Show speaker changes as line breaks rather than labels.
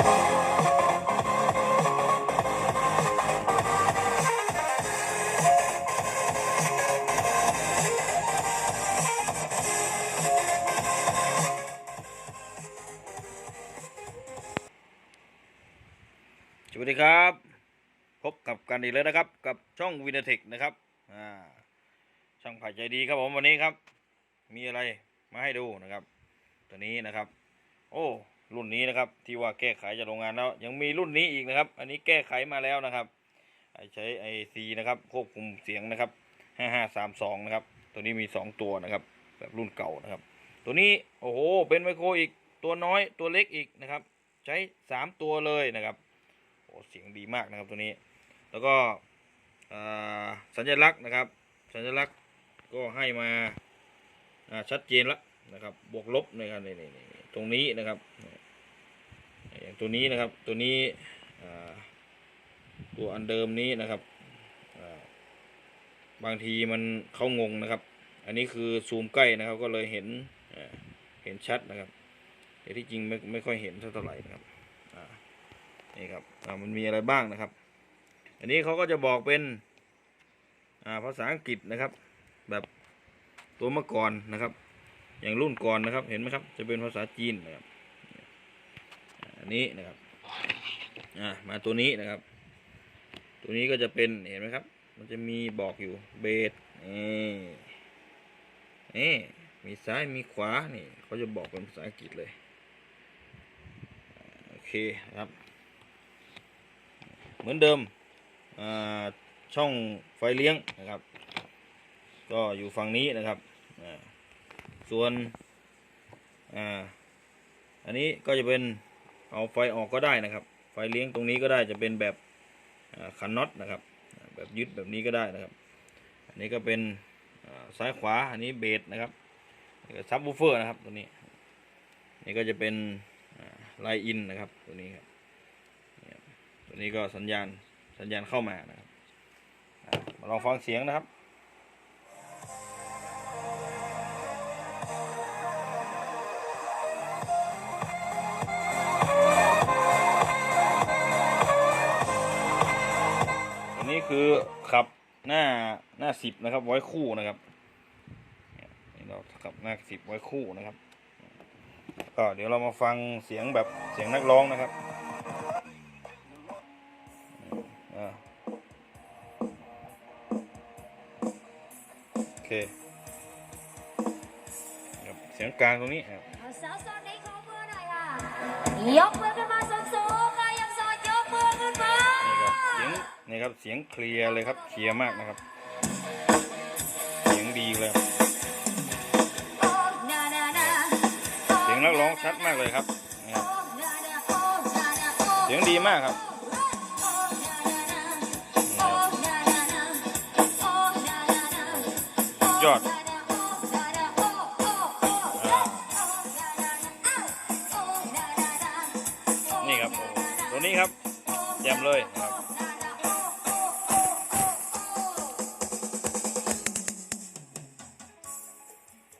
สวัสดีครับ พบกับกันอีกแล้วนะครับ กับช่องวินเทคนะครับอ่าช่างผ่ายใจดีครับผมวันนี้ครับ มีอะไรมาให้ดูนะครับ ตัวนี้นะครับ โอ้ รุ่นนี้นะครับ ที่ว่าแก้ไขจากโรงงานแล้ว ยังมีรุ่นนี้อีกนะครับ อันนี้แก้ไขมาแล้วนะครับไอใช้ไอซีนะครับควบคุมเสียงนะครับห้าห้าสามสองนะครับ ตัวนี้มีสองตัวนะครับ แบบรุ่นเก่านะครับ ตัวนี้โอ้โหเป็นไมโครอีกตัวน้อยตัวเล็กอีกนะครับ ใช้สามตัวเลยนะครับโอ้เสียงดีมากนะครับตัวนี้ แล้วก็อ่าสัญลักษณ์นะครับ สัญลักษณ์ก็ให้มาาชัดเจนแล้วนะครับ บวกลบนะครับนี่นี่นี่ตรงนี้นะครับ อย่างตัวนี้นะครับตัวนี้ตัวอันเดิมนี้นะครับบางทีมันเข้างงนะครับ อันนี้คือซูมใกล้นะครับก็เลยเห็นเห็นชัดนะครับแต่ที่จริงไม่ไม่ค่อยเห็นเท่าไหร่นะครับนี่ครับมันมีอะไรบ้างนะครับ อันนี้เขาก็จะบอกเป็นภาษาอังกฤษนะครับ แบบตัวเมื่อก่อนนะครับ อย่างรุ่นก่อนนะครับเห็นไหมครับ จะเป็นภาษาจีนนะครับ อันนี้นะครับอ่ามาตัวนี้นะครับ ตัวนี้ก็จะเป็นเห็นไหมครับ มันจะมีบอกอยู่เบสนี่นี่มีซ้ายมีขวานี่เขาจะบอกเป็นภาษาอังกฤษเลยโอเคครับ เหมือนเดิมอ่าช่องไฟเลี้ยงนะครับ ก็อยู่ฝั่งนี้นะครับอ่าส่วนอ่าอันนี้ก็จะเป็น เอาไฟออกก็ได้นะครับ ไฟเลี้ยงตรงนี้ก็ได้จะเป็นแบบอ่าคันน็อตนะครับ แบบยึดแบบนี้ก็ได้นะครับ อันนี้ก็เป็นซ้ายขวาอันนี้เบสนะครับซับวูเฟอร์นะครับตัวนี้ นี่ก็จะเป็นไลน์อินนะครับตัวนี้ครับตัวนี้ก็สัญญาณสัญญาณเข้ามานะครับมาลองฟังเสียงนะครับ คือขับหน้าหน้าสิบนะครับ ไว้คู่นะครับนี่เราขับหน้าสิบไว้คู่นะครับก็เดี๋ยวเรามาฟังเสียงแบบเสียงนักร้องนะครับโอเคเสียงกลางตรงนี้ครับ
เอาสาวโสดในขอมือหน่อยค่ะยกมือ นี่ครั
บเสียงเคลียร์เลยครับเคลียร์มากนะครับ เสียงดีเลยเสียงนักร้องชัดมากเลยครับเสียงดีมากครับยอด
นี่
ครับ ตัวนี้ครับแยมเลยครับ